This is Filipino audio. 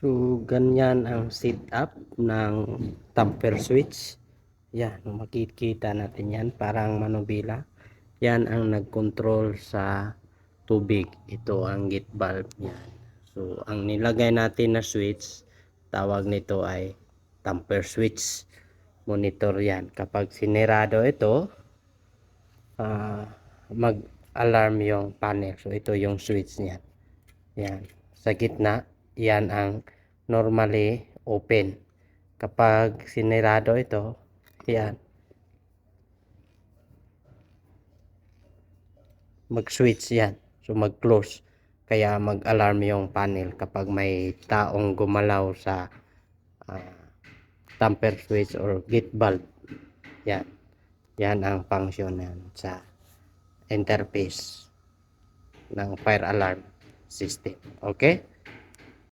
So, ganyan ang setup ng tamper switch. Yan, makikita natin yan, parang manubila. Yan ang nag-control sa tubig. Ito ang gate valve yan. So, ang nilagay natin na switch, tawag nito ay tamper switch. Monitor yan. Kapag sinirado ito, ah, mag-alarm yung panel. So, ito yung switch niyan. Yan. Sa gitna, yan ang normally open. Kapag sinirado ito, yan. Mag-switch yan. So, mag-close. Kaya mag-alarm yung panel kapag may taong gumalaw sa ah, tamper switch or gate valve. Yan. Yan ang function yan sa interface ng fire alarm system. Okay?